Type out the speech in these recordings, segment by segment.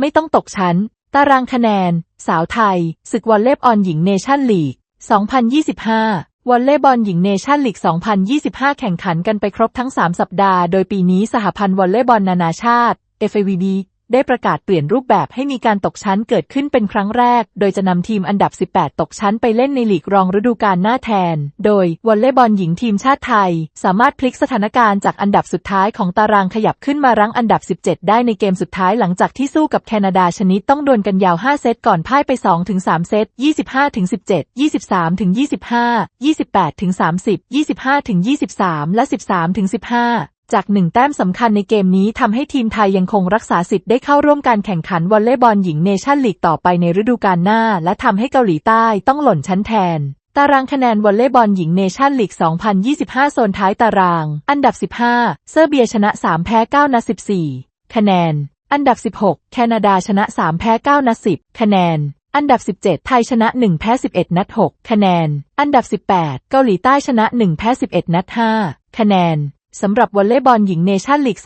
ไม่ต้องตกชั้น ตารางคะแนน สาวไทย ศึกวอลเลย์บอลหญิงเนชั่นลีก 2025 วอลเลย์บอลหญิงเนชั่นลีก 2025 แข่งขันกันไปครบทั้ง 3 สัปดาห์ โดยปีนี้สหพันธ์วอลเลย์บอลนานาชาติ FIVB ได้ประกาศเปลี่ยนรูปแบบให้มีการตกชั้นเกิดขึ้นเป็นครั้งแรก โดยจะนำทีมอันดับ 18 ตกชั้นไปเล่นในลีกรองฤดูกาลหน้าแทน โดยวอลเลย์บอลหญิงทีมชาติไทย สามารถพลิกสถานการณ์จากอันดับสุดท้ายของตารางขยับขึ้นมารั้งอันดับ 17 ได้ในเกมสุดท้ายหลังจากที่สู้กับแคนาดาชนิดต้องดวลกันยาว 5 เซตก่อนพ่ายไป 2-3 เซต 25-17 23-25 28-30 25-23 และ 13-15 จากหนึ่งแต้มสำคัญในเกมนี้ทำให้ทีมไทยยังคงรักษาสิทธิ์ได้เข้าร่วมการแข่งขันวอลเลย์บอลหญิงเนชั่นลีกต่อไปในฤดูกาลหน้า และทำให้เกาหลีใต้ต้องหล่นชั้นแทน ตารางคะแนนวอลเลย์บอลหญิงเนชั่นลีก 2025 โซนท้ายตาราง อันดับ 15 เซอร์เบียชนะ 3 แพ้ 9นัด14 คะแนน อันดับ 16 แคนาดาชนะ 3 แพ้ 9นัด10 คะแนนอันดับ 17 ไทยชนะ 1 แพ้ 11 นัด 6 คะแนน อันดับ 18 เกาหลีใต้ชนะ 1 แพ้ 11 นัด 5 คะแนน สำหรับวอลเลย์บอลหญิงเนชั่นลีก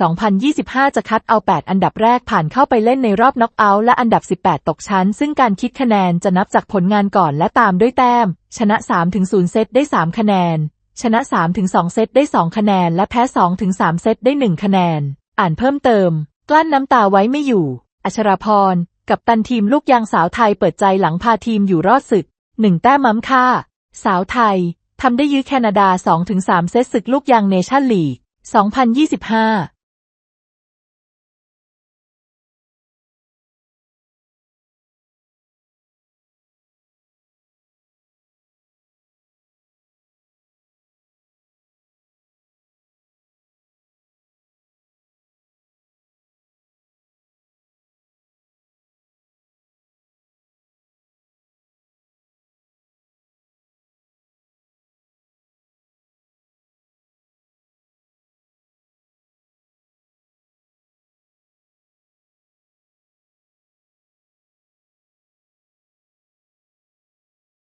2025 จะคัดเอา 8 อันดับแรกผ่านเข้าไปเล่นในรอบน็อกเอาท์และอันดับ 18 ตกชั้น ซึ่งการคิดคะแนนจะนับจากผลงานก่อนและตามด้วยแต้ม ชนะ 3-0 เซตได้ 3 คะแนน ชนะ 3-2 เซตได้ 2 คะแนน และแพ้ 2-3 เซตได้ 1 คะแนน อ่านเพิ่มเติม กลั้นน้ำตาไว้ไม่อยู่ อัชราพร กับตันทีมลูกยางสาวไทยเปิดใจหลังพาทีมอยู่รอดศึก1แต้มม้ำค่า สาวไทยทำได้ยื้อแคนาดา 2-3 เซตศึกลูกยางเนชั่นลีก 2025